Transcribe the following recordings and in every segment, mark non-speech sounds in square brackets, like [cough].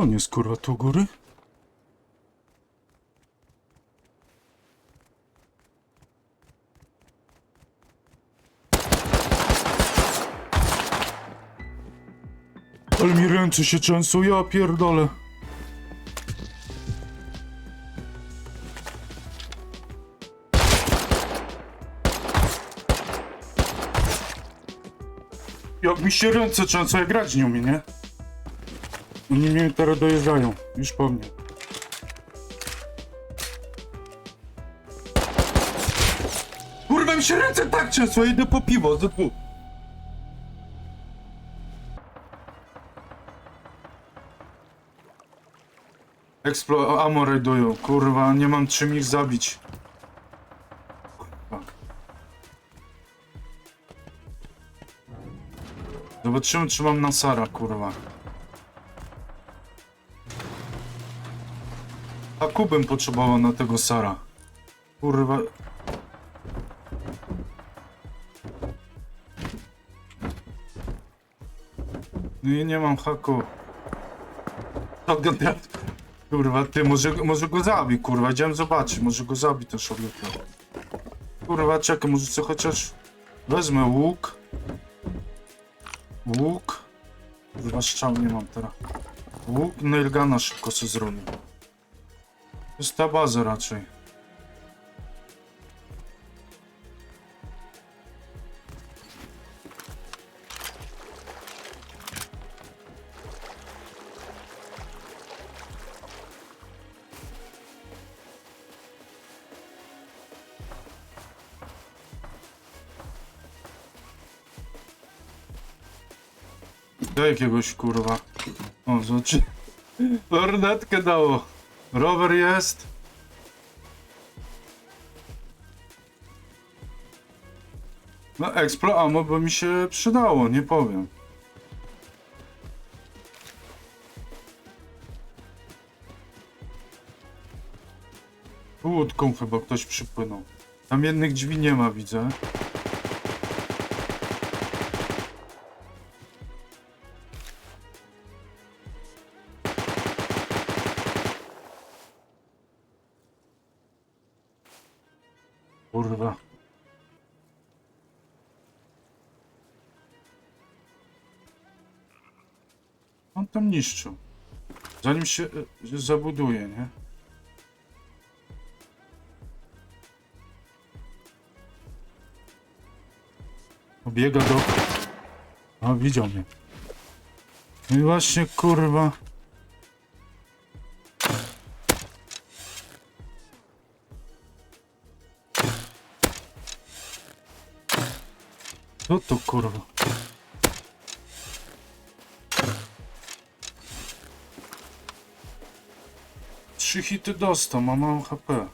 To nie jest kurwa tu góry? Ale mi ręce się trzęsą, ja pierdolę. Jak mi się ręce trzęsą, jak grać nie umie, nie? Oni mnie teraz dojeżdżają, już po mnie. Kurwa mi się ręce tak trzęsą, idę po piwo, za dwóch. Explo ammo rajdują, kurwa, nie mam czym ich zabić. Zobaczymy, czy mam Nasara, kurwa. Kubem potrzebował na tego Sara. Kurwa. No i nie mam haku. Kurwa, ty, może, może go zabi, kurwa. Idziemy zobaczyć, może go zabi ten shotgun. Kurwa, czekaj, może co chociaż... Wezmę łuk. Łuk. Kurwa, strzał nie mam teraz. Łuk, no i gana szybko sobie zrobię. Jest ta baza raczej. Do jakiegoś kurwa. O, zobaczy. [laughs] Lornetkę dało. Rower jest. No, Explo Ammo by mi się przydało, nie powiem. Łódką chyba ktoś przypłynął. Tam jednych drzwi nie ma, widzę. On tam niszczył. Zanim się e, zabuduje, nie? Obiega do... A, widział mnie. No i właśnie, kurwa... Co to kurwa? Trzy hity dostał, mało HP.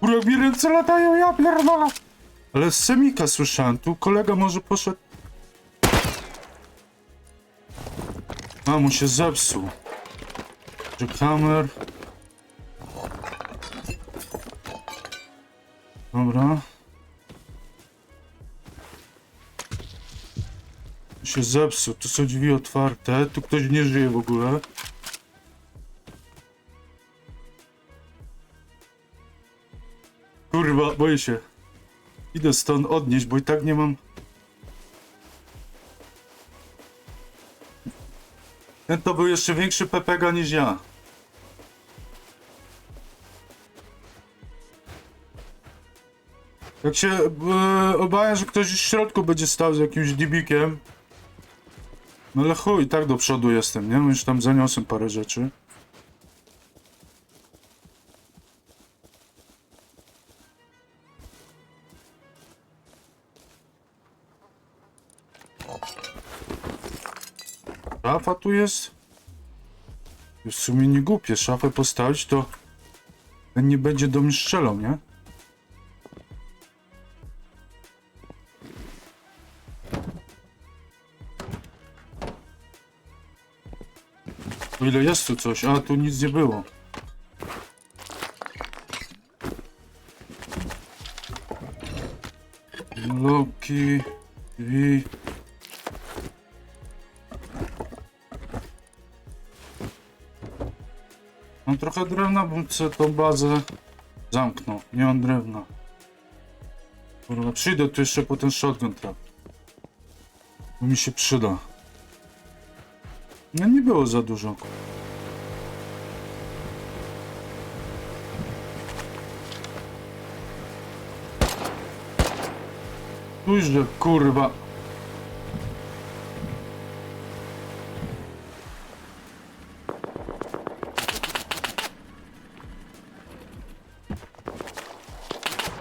Kurwa, mi ręce latają, ja pierdolę! Ale z semika słyszałem, tu kolega może poszedł... A, mu się zepsuł. Jackhammer. Dobra. Się zepsuł, tu są drzwi otwarte, tu ktoś nie żyje w ogóle. Kurwa, boję się. Idę stąd odnieść, bo i tak nie mam... Ten to był jeszcze większy pepega niż ja. Jak się e, obawiam, że ktoś w środku będzie stał z jakimś dibikiem. No ale chuj, tak do przodu jestem, nie? No Już tam zaniosłem parę rzeczy. Szafa tu jest? W sumie nie głupie, szafę postawić to ten nie będzie do mnie strzelał, nie? Ile jest tu coś, a tu nic nie było. Loki, drzwi. Mam trochę drewna, bym sobie tą bazę zamknął. Nie mam drewna. Kurwa, przyjdę tu jeszcze po ten shotgun trap. Bo mi się przyda. No nie było za dużo. Pójdzie, kurwa.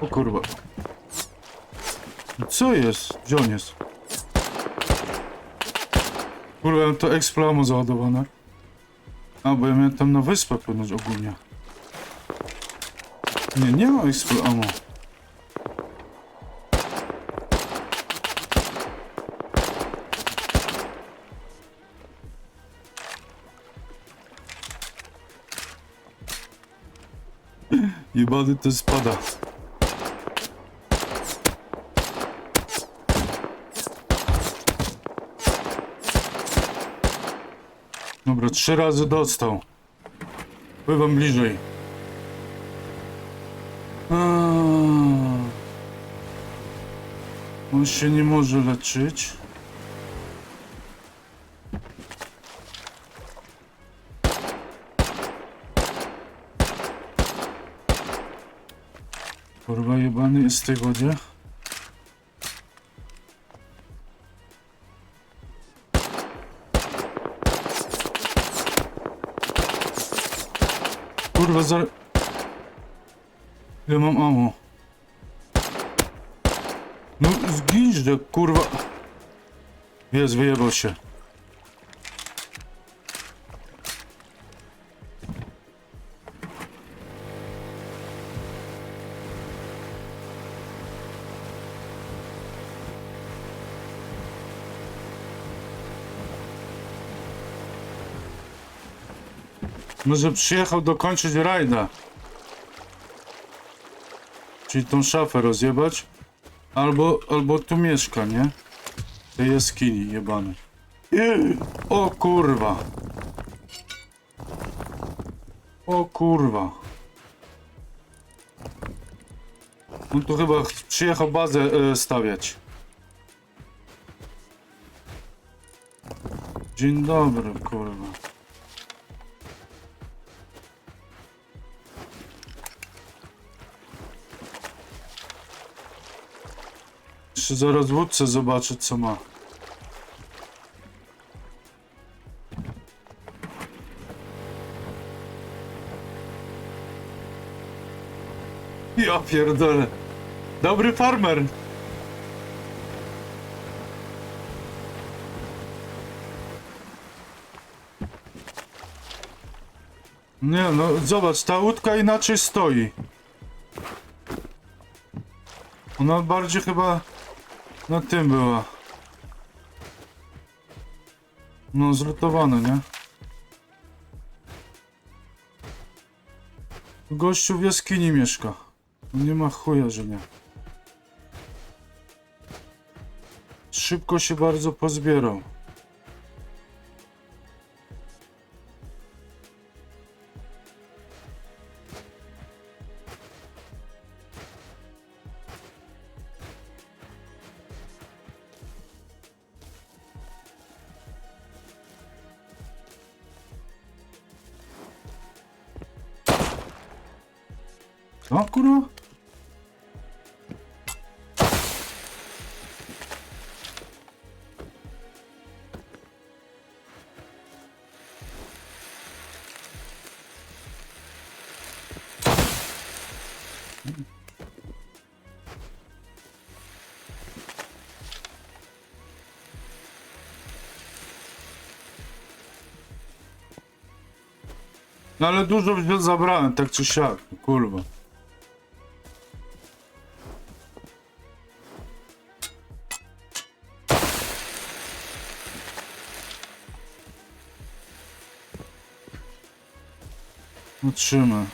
O kurwa. Co jest? Gdzie on jest? Kurwa, mam to eksplamo załadowane. A, bo ja miałem tam na wyspę płynąć ogólnie. Nie, nie ma eksplamo. [laughs] Jebany to spada. Trzy razy dostał. Pływam bliżej. On się nie może leczyć. Kurwa jebany jest w tej wodzie. Ja mam amo. No zginź, kurwa. Jest, wyjebał się. Może przyjechał dokończyć rajda. Czyli tą szafę rozjebać. Albo, albo tu mieszka, nie? Tej jaskini jebany. O kurwa. O kurwa. On tu chyba ch- przyjechał bazę e, stawiać. Dzień dobry, kurwa. Jeszcze zaraz w łódce zobaczę co ma. Ja pierdolę. Dobry farmer. Nie no, zobacz, ta łódka inaczej stoi. Ona bardziej chyba na tym była. No, zlutowane, nie? Gościu w jaskini mieszka. No nie ma chuja, że nie. Szybko się bardzo pozbierał. No ale dużo wziął- zabrałem, tak czy siak, kurwa. Patrzymy.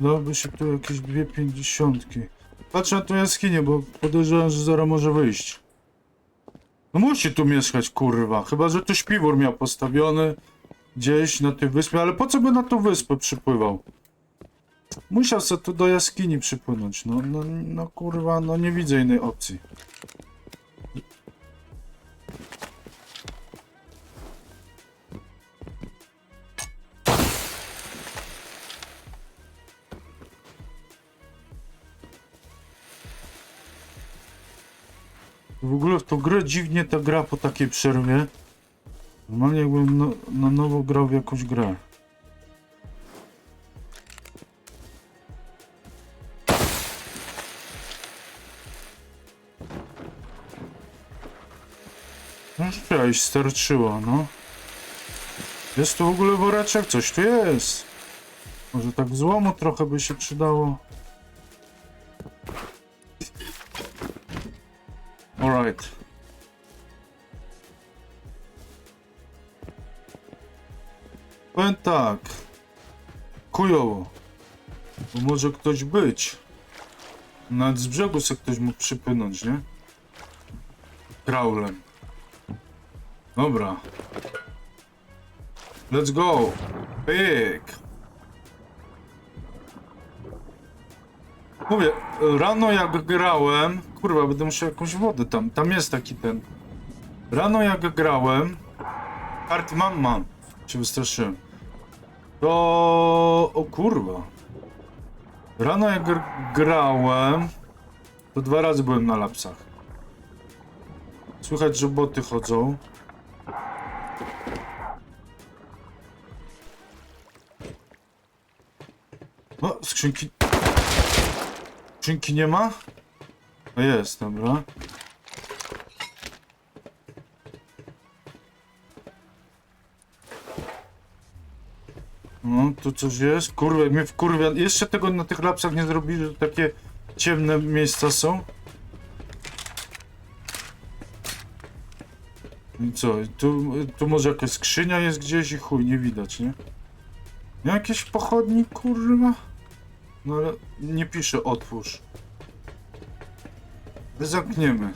Dałoby się tu jakieś dwie pięćdziesiątki. Patrzę na tą jaskinię, bo podejrzewam, że zaraz może wyjść. No musi tu mieszkać, kurwa. Chyba, że tu śpiwór miał postawiony gdzieś na tej wyspie, ale po co by na tą wyspę przypływał? Musiał sobie tu do jaskini przypłynąć. No, no, no kurwa, no nie widzę innej opcji. W ogóle w tą grę dziwnie ta gra po takiej przerwie. Normalnie jakbym no, na nowo grał w jakąś grę. No cześć, starczyło, no. Jest tu w ogóle woreczek? Coś tu jest. Może tak złomu trochę by się przydało. Alright. Powiem tak. Kujowo. Bo może ktoś być. Nawet z brzegu se ktoś mógł przypłynąć, nie? Kraulem. Dobra. Let's go. Pyk. Mówię, rano jak grałem, kurwa, będę musiał jakąś wodę tam, tam jest taki ten. Rano jak grałem, karty mam, mam, się wystraszyłem. To, o kurwa. Rano jak gr grałem, to dwa razy byłem na lapsach. Słychać, że boty chodzą. No, skrzynki... Skrzynki nie ma? A jest, dobra. No, tu coś jest. Kurwa, mnie wkurwia. Jeszcze tego na tych lapsach nie zrobili, że takie ciemne miejsca są. I co? Tu, tu może jakaś skrzynia jest gdzieś i chuj, nie widać, nie? Jakieś pochodni, kurwa? No ale nie pisze otwórz. Zamkniemy.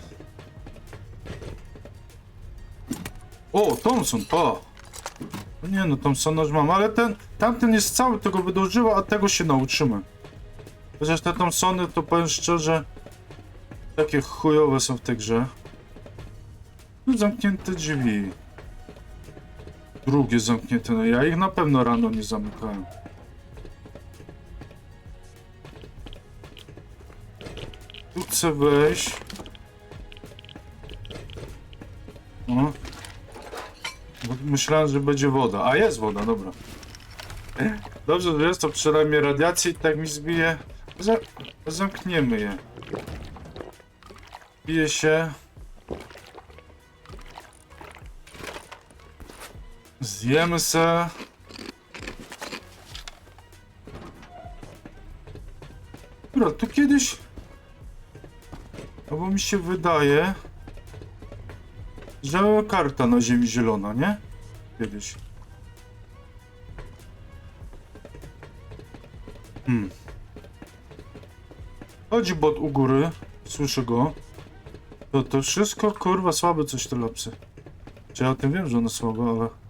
O, Thompson, pa! No nie no, Thompsona już mam, ale ten, tamten jest cały, tego wydłużyła, a tego się nauczymy. Chociaż te Thompsony, to powiem szczerze, takie chujowe są w tej grze. No zamknięte drzwi. Drugie zamknięte, no ja ich na pewno rano nie zamykałem. Tu chcę wejść. No. Myślałem, że będzie woda. A jest woda, dobra. Dobrze, że jest to przynajmniej radiacji i tak mi zbije. Za zamkniemy je. Bije się. Zjemy se. Dobra, tu kiedyś... Albo mi się wydaje, że karta na ziemi zielona, nie? Kiedyś. Hmm. Chodzi bot u góry. Słyszę go. To to wszystko, kurwa, słabe coś te lapsy. Czy ja o tym wiem, że one słabe, ale...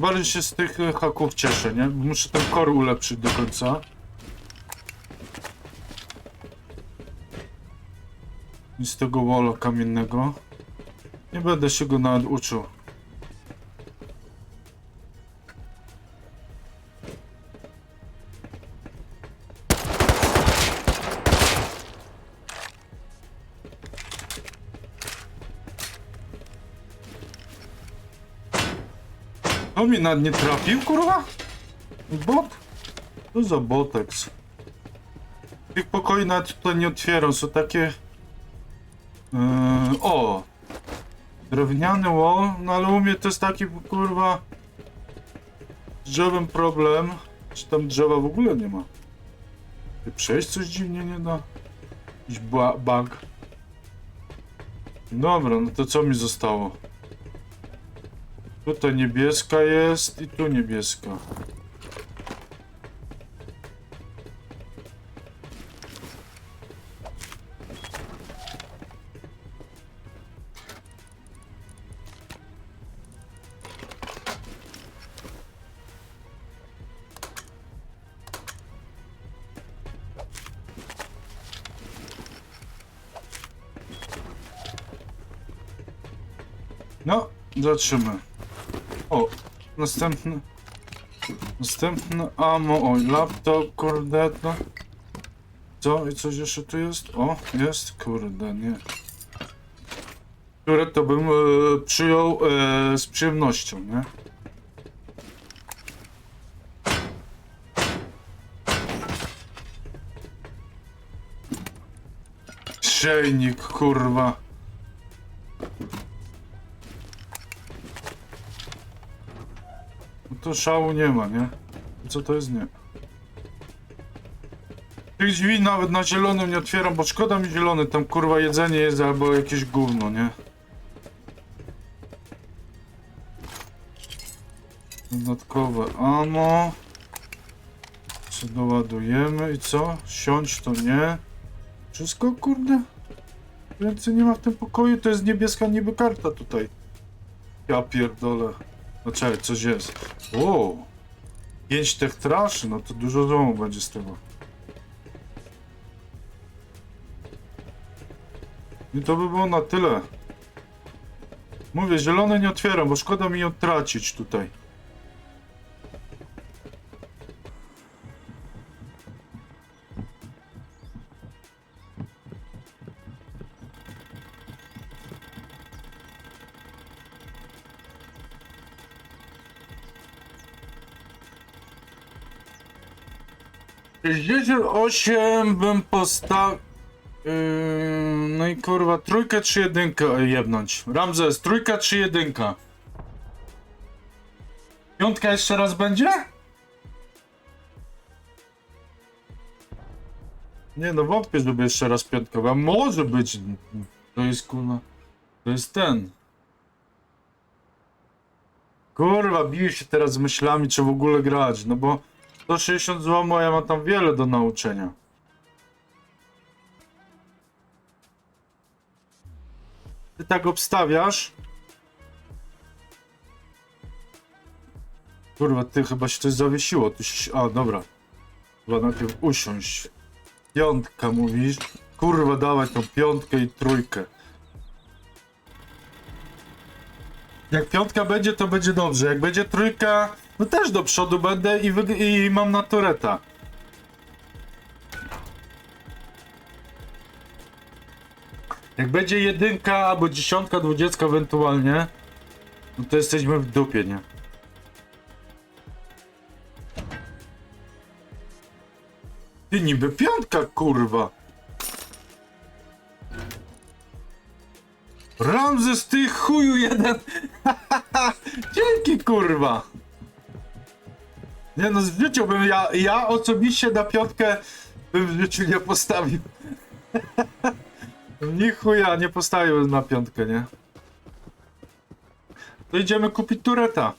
Bardzo się z tych e, haków cieszę, nie? Muszę ten kor ulepszyć do końca. I z tego walla kamiennego. Nie będę się go nawet uczył. Mnie nawet nie trafił, kurwa? Bot? Co za botex? Tych pokoi nawet tutaj nie otwieram, są takie... Yy, o! Drewniany wall, no ale u mnie to jest taki, kurwa... Z drzewem problem, że tam drzewa w ogóle nie ma. Przejść coś dziwnie nie da. Jakiś bug. Dobra, no to co mi zostało? Tutaj niebieska jest i tu niebieska. No, zobaczymy. O, następny. Następny ammo. Oj, laptop, kurde. Co? I coś jeszcze tu jest? O, jest, kurde, nie. Które to bym e, przyjął e, z przyjemnością, nie? Szejnik, kurwa. To szału nie ma, nie? Co to jest? Nie. Tych drzwi nawet na zielonym nie otwieram, bo szkoda mi zielony, tam kurwa jedzenie jest albo jakieś gówno, nie? Dodatkowe ammo. Co doładujemy i co? Siąść to nie. Wszystko kurde? Więcej nie ma w tym pokoju, to jest niebieska niby karta tutaj. Ja pierdolę. No czekaj, coś jest. O! Pięć tych traszy, no to dużo domu będzie z tego. I to by było na tyle. Mówię, zielone nie otwieram, bo szkoda mi ją tracić tutaj. Sześćdziesiąt osiem bym postawił... Yy, no i kurwa, trójkę czy jedynkę jebnąć? Ramzes, trójka czy jedynka? Piątka jeszcze raz będzie? Nie no, wątpię, żeby jeszcze raz piątka była. Może być. To jest kurwa. To jest ten. Kurwa, biję się teraz z myślami, czy w ogóle grać, no bo 160 złomu, a ja mam tam wiele do nauczenia. Ty tak obstawiasz? Kurwa, ty chyba się coś zawiesiło. Ty się... A, dobra. Chyba najpierw usiąść. Piątka mówisz. Kurwa, dawaj tą piątkę i trójkę. Jak piątka będzie, to będzie dobrze. Jak będzie trójka, no też do przodu będę i, i mam na toreta. Jak będzie jedynka albo dziesiątka, dwudziestka ewentualnie, no to jesteśmy w dupie, nie? Ty niby piątka, kurwa! Ramzes, ty chuju jeden! [laughs] Dzięki, kurwa! Nie no, w ja, ja osobiście na piątkę bym w życiu nie postawił. [laughs] Ni chuja, nie postawił na piątkę, nie? To idziemy kupić tureta.